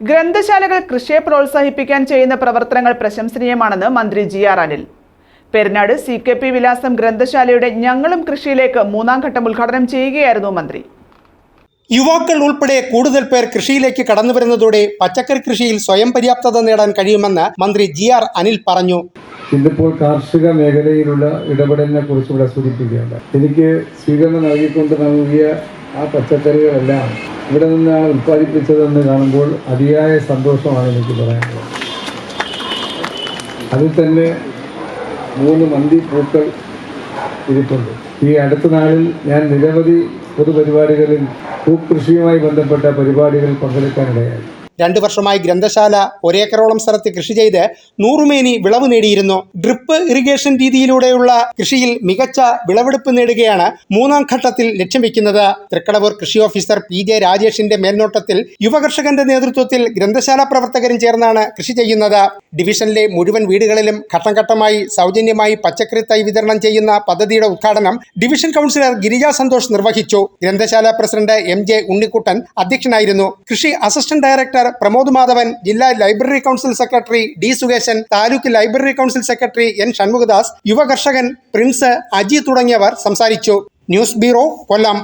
ഗ്രന്ഥശാലകൾ കൃഷിയെ പ്രോത്സാഹിപ്പിക്കാൻ ചെയ്യുന്ന പ്രവർത്തനങ്ങൾ പ്രശംസനീയമാണെന്ന് മന്ത്രി G R Anil. Perunad C K P വിലാസം ഗ്രന്ഥശാലയുടെ ഞങ്ങളും കൃഷിയിലേക്ക് മൂന്നാം ഘട്ടം ഉദ്ഘാടനം ചെയ്യുകയായിരുന്നു മന്ത്രി. യുവാക്കൾ ഉൾപ്പെടെ കൂടുതൽ പേർ കൃഷിയിലേക്ക് കടന്നു വരുന്നതോടെ പച്ചക്കറി കൃഷിയിൽ സ്വയം പര്യാപ്തത നേടാൻ കഴിയുമെന്ന് മന്ത്രി ജി ആർ അനിൽ പറഞ്ഞു. ഇന്നിപ്പോൾ കാർഷിക മേഖലയിലുള്ള ഇടപെടലിനെ കുറിച്ച് ഇവിടെ സൂചിപ്പിക്കുകയാണ്. എനിക്ക് സ്വീകരണം നൽകിക്കൊണ്ട് നൽകിയ ആ പച്ചക്കറികളെല്ലാം ഇവിടെ നിന്നാണ് ഉൽപ്പാദിപ്പിച്ചതെന്ന് കാണുമ്പോൾ അതിയായ സന്തോഷമാണ് എനിക്ക് പറയാനുള്ളത്. അതിൽ തന്നെ മൂന്ന് മന്തി പൂക്കൾ ഇരിപ്പുണ്ട്. ഈ അടുത്ത നാളിൽ ഞാൻ നിരവധി പൊതുപരിപാടികളിൽ പൂക്കൃഷിയുമായി ബന്ധപ്പെട്ട പരിപാടികളിൽ പങ്കെടുക്കാനിടയായി. രണ്ടു വർഷമായി ഗ്രന്ഥശാല ഒരേക്കറോളം സ്ഥലത്ത് കൃഷി ചെയ്ത് നൂറുമേനി വിളവ് നേടിയിരുന്നു. ഡ്രിപ്പ് ഇറിഗേഷൻ രീതിയിലൂടെയുള്ള കൃഷിയിൽ മികച്ച വിളവെടുപ്പ് നേടുകയാണ് മൂന്നാം ഘട്ടത്തിൽ ലക്ഷ്യം വെക്കുന്നത്. തൃക്കടവൂർ കൃഷി ഓഫീസർ പി ജെ രാജേഷിന്റെ മേൽനോട്ടത്തിൽ യുവകർഷകന്റെ നേതൃത്വത്തിൽ ഗ്രന്ഥശാല പ്രവർത്തകരും ചേർന്നാണ് കൃഷി ചെയ്യുന്നത്. ഡിവിഷനിലെ മുഴുവൻ വീടുകളിലും ഘട്ടം ഘട്ടമായി സൗജന്യമായി പച്ചക്കറി തൈ വിതരണം ചെയ്യുന്ന പദ്ധതിയുടെ ഉദ്ഘാടനം ഡിവിഷൻ കൗൺസിലർ ഗിരിജ സന്തോഷ് നിർവഹിച്ചു. ഗ്രന്ഥശാല പ്രസിഡന്റ് എം ജെ ഉണ്ണിക്കുട്ടൻ അധ്യക്ഷനായിരുന്നു. കൃഷി അസിസ്റ്റന്റ് ഡയറക്ടർ പ്രമോദ് മാധവൻ ജില്ലാ library council secretary D Sukeshan taluk library council secretary N Shanmughadas യുവകർഷകൻ Prince Aji തുടങ്ങിയവർ സംസാരിച്ചു. News bureau Kollam.